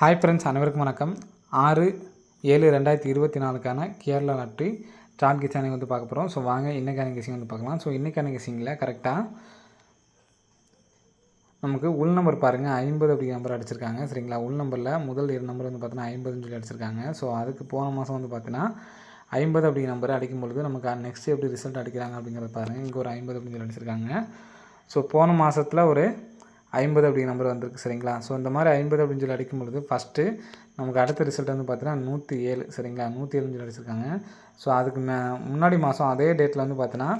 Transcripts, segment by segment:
Hi friends அனைவருக்கும் வணக்கம். ஆறு ஏழு ரெண்டாயிரத்தி இருபத்தி நாலுக்கான கேரளா லாட்ரி ஸ்டார்ட் கிச்சானை வந்து பார்க்க போகிறோம் ஸோ வாங்க இன்றைக்கான கிசிங் வந்து பார்க்கலாம். ஸோ இன்றைக்கான கிசிங்கில் கரெக்டாக நமக்கு உள் நம்பர் பாருங்கள் ஐம்பது அப்படிங்கிற நம்பர் அடிச்சிருக்காங்க. சரிங்களா? உள் நம்பரில் முதல் இரு நம்பர் வந்து பார்த்தீங்கன்னா ஐம்பதுன்னு சொல்லி அடிச்சிருக்காங்க. ஸோ அதுக்கு போன மாதம் வந்து பார்த்தீங்கன்னா ஐம்பது அப்படிங்கிற நம்பர் அடிக்கும் பொழுது நமக்கு நெக்ஸ்ட் எப்படி ரிசல்ட் அடிக்கிறாங்க அப்படிங்கிறத பாருங்கள் இங்கே ஒரு ஐம்பது அப்படின்னு சொல்லி அடிச்சிருக்காங்க. ஸோ போன மாதத்தில் ஒரு ஐம்பது அப்படிங்கிற நம்பர் வந்திருக்கு சரிங்களா? ஸோ இந்த மாதிரி ஐம்பது அப்படின்னு சொல்லி அடிக்கும் பொழுது ஃபஸ்ட்டு நமக்கு அடுத்த ரிசல்ட் வந்து பார்த்தீங்கன்னா நூற்றி ஏழு சரிங்களா? நூற்றி ஏழுன்னு சொல்லி அடிச்சிருக்காங்க. ஸோ அதுக்கு முன்னாடி மாதம் அதே டேட்டில் வந்து பார்த்தீங்கன்னா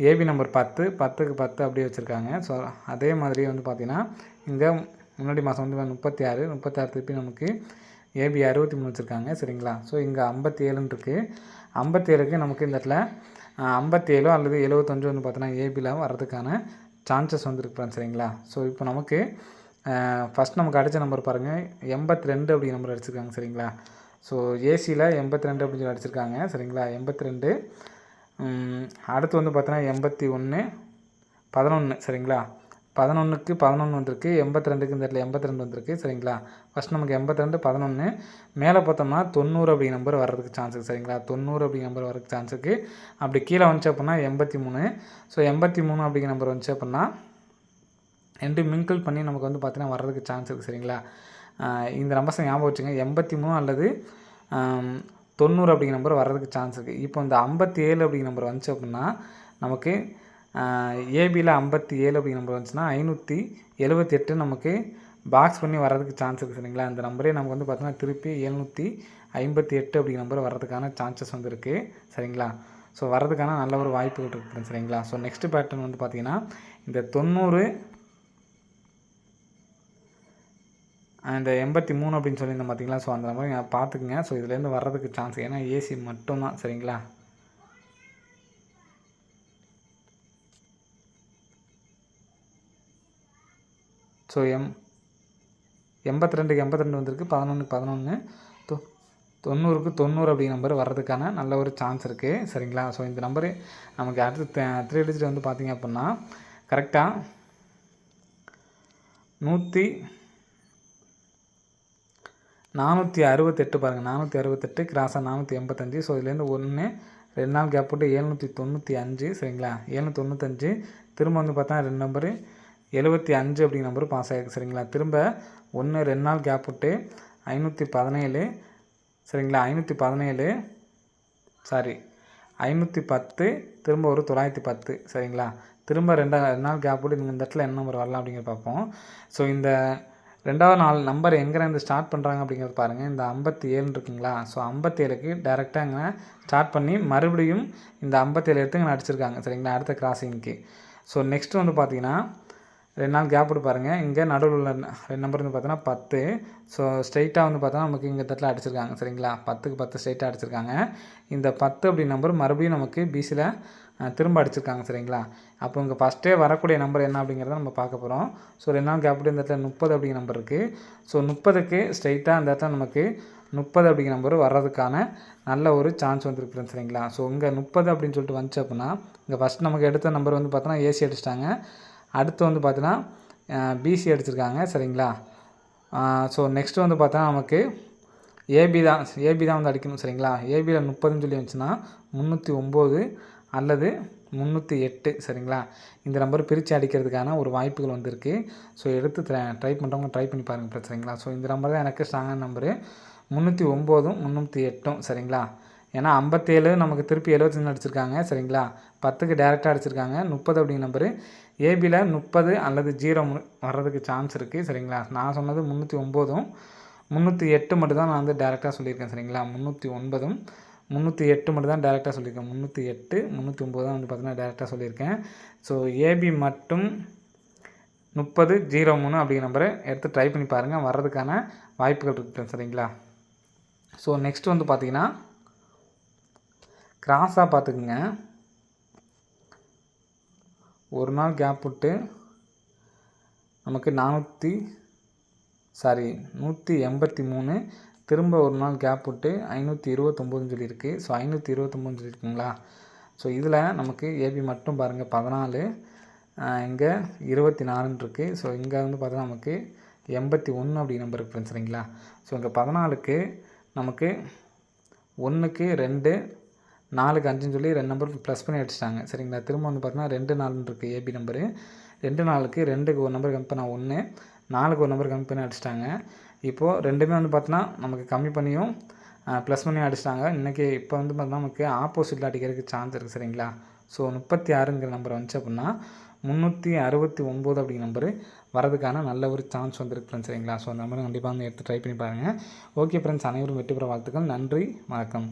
ஏபி நம்பர் பத்து பத்துக்கு பத்து அப்படியே வச்சுருக்காங்க. ஸோ அதே மாதிரி வந்து பார்த்திங்கன்னா இங்கே முன்னாடி மாதம் வந்து முப்பத்தி ஆறு முப்பத்தி ஆறு திருப்பி நமக்கு ஏபி அறுபத்தி மூணு வச்சுருக்காங்க சரிங்களா? ஸோ இங்கே ஐம்பத்தி ஏழுன்னு இருக்குது ஐம்பத்தி ஏழுக்கு நமக்கு இந்த இடத்துல ஐம்பத்தி ஏழோ அல்லது எழுபத்தஞ்சோ வந்து பார்த்தீங்கன்னா ஏபியில் வர்றதுக்கான சான்சஸ் வந்துருக்கு ஃப்ரெண்ட்ஸ் சரிங்களா? ஸோ இப்போ நமக்கு ஃபஸ்ட் நமக்கு அடித்த நம்பர் பாருங்கள் எண்பத்தி ரெண்டு அப்படி நம்பர் அடிச்சிருக்காங்க சரிங்களா? ஸோ ஏசியில் எண்பத்தி ரெண்டு அப்படின்னு சொல்லி அடிச்சிருக்காங்க சரிங்களா? எண்பத்தி ரெண்டு அடுத்து வந்து பார்த்தீங்கன்னா எண்பத்தி ஒன்று பதினொன்று சரிங்களா? பதினொன்றுக்கு பதினொன்று வந்திருக்கு எண்பத்தி ரெண்டுக்கு இந்த இடத்துல எண்பத்தி ரெண்டு வந்திருக்கு சரிங்களா? ஃபஸ்ட் நமக்கு எண்பத்தி ரெண்டு பதினொன்று மேலே பார்த்தோம்னா தொண்ணூறு அப்படி நம்பர் வர்றதுக்கு சான்ஸ் இருக்குது சரிங்களா? தொண்ணூறு அப்படி நம்பர் வரதுக்கு சான்ஸ் இருக்குது அப்படி கீழே வந்துச்சு அப்படின்னா எண்பத்தி மூணு. ஸோ எண்பத்தி மூணு அப்படிங்கிற நம்பர் வந்துச்சு அப்படின்னா ரெண்டு மிங்கிள் பண்ணி நமக்கு வந்து பார்த்தீங்கன்னா வர்றதுக்கு சான்ஸ் இருக்குது சரிங்களா? இந்த நம்பர்ஸை ஞாபகம் வச்சுங்க. எண்பத்தி மூணு அல்லது தொண்ணூறு அப்படிங்கிற நம்பர் வர்றதுக்கு சான்ஸ் இருக்குது இப்போ இந்த ஐம்பத்தி ஏழு அப்படிங்கிற நம்பர் வந்துச்சு அப்படின்னா நமக்கு ஏபியில் ஐம்பத்தி ஏழு அப்படிங்கிற நம்பர் வந்துச்சுன்னா ஐநூற்றி எழுபத்தி எட்டு நமக்கு பாக்ஸ் பண்ணி வர்றதுக்கு சான்ஸ் இருக்குது சரிங்களா? அந்த நம்பரே நமக்கு வந்து பார்த்தோன்னா திருப்பி எழுநூற்றி ஐம்பத்தி எட்டு அப்படிங்கிற நம்பர் வர்றதுக்கான சான்சஸ் வந்து இருக்குது சரிங்களா? ஸோ வர்றதுக்கான நல்ல ஒரு வாய்ப்புகள் இருக்குது சரிங்களா? ஸோ நெக்ஸ்ட் பேட்டர்ன் வந்து பார்த்திங்கன்னா இந்த தொண்ணூறு இந்த எண்பத்தி மூணு அப்படின்னு சொல்லியிருந்தேன் பார்த்தீங்களா ஸோ அந்த நம்பர் பார்த்துக்குங்க. ஸோ இதுலேருந்து வர்றதுக்கு சான்ஸ் ஏன்னா ஏசி மட்டும்தான் சரிங்களா? ஸோ எம் எண்பத்தி ரெண்டுக்கு எண்பத்தி ரெண்டு வந்திருக்கு. பதினொன்றுக்கு பதினொன்று தொ தொண்ணூறுக்கு தொண்ணூறு அப்படிங்கிற நம்பர் வர்றதுக்கான நல்ல ஒரு சான்ஸ் இருக்குது சரிங்களா? ஸோ இந்த நம்பரு நமக்கு அடுத்து த்ரீ டிஜிட் வந்து பார்த்திங்க அப்படின்னா கரெக்டாக நூற்றி நானூற்றி அறுபத்தெட்டு பாருங்கள் நானூற்றி அறுபத்தெட்டு கிராஸாக நானூற்றி எண்பத்தஞ்சு. ஸோ இதுலேருந்து ஒன்று ரெண்டு நாள் கேப் போட்டு ஏழ்நூற்றி தொண்ணூற்றி அஞ்சு. சரிங்களா? ஏழ்நூற்றி தொண்ணூத்தஞ்சு. திரும்ப வந்து பார்த்தா ரெண்டு நம்பரு எழுபத்தி அஞ்சு அப்படிங்கிற நம்பர் பாஸ் ஆகிருக்கு சரிங்களா? திரும்ப ஒன்று ரெண்டு நாள் கேப் விட்டு ஐநூற்றி பதினேழு சரிங்களா? ஐநூற்றி பதினேழு சாரி ஐநூற்றி பத்து திரும்ப ஒரு தொள்ளாயிரத்தி பத்து சரிங்களா? திரும்ப ரெண்டா ரெண்டு நாள் கேப் விட்டு இந்த இடத்துல என்ன நம்பர் வரலாம் அப்படிங்கிற பார்ப்போம். ஸோ இந்த ரெண்டாவது நாள் நம்பர் எங்கேருந்து ஸ்டார்ட் பண்ணுறாங்க அப்படிங்கிறது பாருங்கள் இந்த ஐம்பத்தி ஏழு இருக்குங்களா? ஸோ ஐம்பத்தேழுக்கு டேரெக்டாக இங்கே ஸ்டார்ட் பண்ணி மறுபடியும் இந்த ஐம்பத்தேழு எடுத்து இங்கே அடிச்சிருக்காங்க சரிங்களா? அடுத்த கிராசிங்க்கு ஸோ நெக்ஸ்ட்டு வந்து பார்த்தீங்கன்னா ரெண்டு நாள் கேப் விட்டு பாருங்கள் இங்கே நடுவில் உள்ள ரெண்டு நம்பர் வந்து பார்த்தோன்னா பத்து. ஸோ ஸ்ட்ரைட்டாக வந்து பார்த்தோன்னா நமக்கு இங்கே தட்டில் அடிச்சிருக்காங்க. சரிங்களா? பத்துக்கு பத்து ஸ்ட்ரைட்டாக அடிச்சிருக்காங்க. இந்த பத்து அப்படி நம்பர் மறுபடியும் நமக்கு பிசியில் திரும்ப அடிச்சிருக்காங்க. சரிங்களா? அப்போ இங்கே ஃபஸ்ட்டே வரக்கூடிய நம்பர் என்ன அப்படிங்கிறத நம்ம பார்க்க போகிறோம் ஸோ ரெண்டு நாள் கேப் இந்த இடத்துல முப்பது அப்படிங்கிற நம்பர் இருக்குது ஸோ முப்பதுக்கு ஸ்ட்ரைட்டாக அந்த இடத்துல நமக்கு முப்பது அப்படிங்கிற நம்பர் வர்றதுக்கான நல்ல ஒரு சான்ஸ் வந்துருக்கு சரிங்களா? ஸோ இங்கே முப்பது அப்படின்னு சொல்லிட்டு வந்துச்சு அப்படின்னா இங்கே ஃபஸ்ட் நமக்கு எடுத்த நம்பர் வந்து பார்த்தோன்னா ஏசி அடிச்சிட்டாங்க. அடுத்து வந்து பார்த்தீங்கன்னா பிசி அடிச்சிருக்காங்க. சரிங்களா? ஸோ நெக்ஸ்ட்டு வந்து பார்த்தா நமக்கு ஏபி தான். ஏபி தான் வந்து அடிக்கணும். சரிங்களா? ஏபியில் முப்பதுன்னு சொல்லி வந்துச்சுன்னா முந்நூற்றி ஒம்பது அல்லது முந்நூற்றி எட்டு. சரிங்களா? இந்த நம்பர் பிரித்து அடிக்கிறதுக்கான ஒரு வாய்ப்புகள் வந்திருக்கு. ஸோ எடுத்து ட்ரை பண்ணுறவங்க ட்ரை பண்ணி பாருங்கள் சரிங்களா? ஸோ இந்த நம்பர் தான் எனக்கு ஸ்ட்ராங்கான நம்பரு முந்நூற்றி ஒம்போதும் முந்நூற்றி எட்டும். சரிங்களா? ஏன்னா ஐம்பத்தேழு நமக்கு திருப்பி எழுபத்தஞ்சு அடிச்சிருக்காங்க. சரிங்களா? பத்துக்கு டேரெக்டாக அடிச்சிருக்காங்க. முப்பது அப்படிங்கிற நம்பரு ஏபியில் முப்பது அல்லது ஜீரோ வர்றதுக்கு சான்ஸ் இருக்குது சரிங்களா? நான் சொன்னது முந்நூற்றி ஒம்போதும் முந்நூற்றி எட்டு மட்டும் தான் நான் வந்து டேரெக்டாக சொல்லியிருக்கேன் சரிங்களா? முந்நூற்றி ஒன்பதும் முந்நூற்றி எட்டு மட்டும் தான் டேரெக்டாக சொல்லியிருக்கேன். முந்நூற்றி எட்டு முந்நூற்றி ஒம்பது தான் வந்து பார்த்தீங்கன்னா டேரெக்டாக சொல்லியிருக்கேன். ஸோ ஏபி மட்டும் முப்பது ஜீரோ மூணு அப்படிங்கிற நம்பரை எடுத்து ட்ரை பண்ணி பாருங்கள் வர்றதுக்கான வாய்ப்புகள் இருக்குது சரிங்களா? ஸோ நெக்ஸ்ட் வந்து பார்த்தீங்கன்னா கிராஸாக பார்த்துக்குங்க ஒரு நாள் கேப் விட்டு நமக்கு நானூற்றி சாரி நூற்றி எண்பத்தி மூணு. திரும்ப ஒரு நாள் கேப் விட்டு ஐநூற்றி இருபத்தொம்போதுன்னு சொல்லியிருக்கு. ஸோ ஐநூற்றி இருபத்தொம்போதுன்னு சொல்லியிருக்குங்களா? ஸோ இதில் நமக்கு ஏபி மட்டும் பாருங்கள் பதினாலு. இங்கே இருபத்தி நாலுன்னு இருக்குது ஸோ இங்கே வந்து பார்த்தா நமக்கு எண்பத்தி ஒன்று அப்படி நம்பர் இருக்கு சரிங்களா? ஸோ இங்கே பதினாலுக்கு நமக்கு ஒன்றுக்கு ரெண்டு நாலுக்கு அஞ்சுன்னு சொல்லி ரெண்டு நம்பர் ப்ளஸ் பண்ணி அடிச்சிட்டாங்க. சரிங்களா? திரும்ப வந்து பார்த்தீங்கன்னா ரெண்டு நாலுன்னு இருக்குது ஏபி நம்பரு ரெண்டு நாளுக்கு ரெண்டுக்கு ஒரு நம்பர் கம்மி பண்ணால் ஒன்று நாலுக்கு ஒரு நம்பர் கம்மி பண்ணி அடிச்சிட்டாங்க. இப்போது ரெண்டுமே வந்து பார்த்தீங்கன்னா நமக்கு கம்மி பண்ணியும் ப்ளஸ் பண்ணி அடிச்சிட்டாங்க. இன்றைக்கி இப்போ வந்து பார்த்தீங்கன்னா நமக்கு ஆப்போசிட்டில் அடிக்கிறதுக்கு சான்ஸ் இருக்குது சரிங்களா? ஸோ முப்பத்தி ஆறுங்கிற நம்பர் வந்துச்சு அப்படின்னா முந்நூற்றி அறுபத்தி ஒம்பது அப்படிங்கிற நம்பரு வரதுக்கான நல்ல ஒரு சான்ஸ் வந்துருக்கு ஃப்ரெண்ட்ஸ் சரிங்களா? ஸோ அந்த நம்பரை கண்டிப்பாக வந்து எடுத்து ட்ரை பண்ணி பாருங்கள் ஓகே ஃப்ரெண்ட்ஸ் அனைவரும் வெற்றி பெற வாழ்த்துக்கள். நன்றி. வணக்கம்.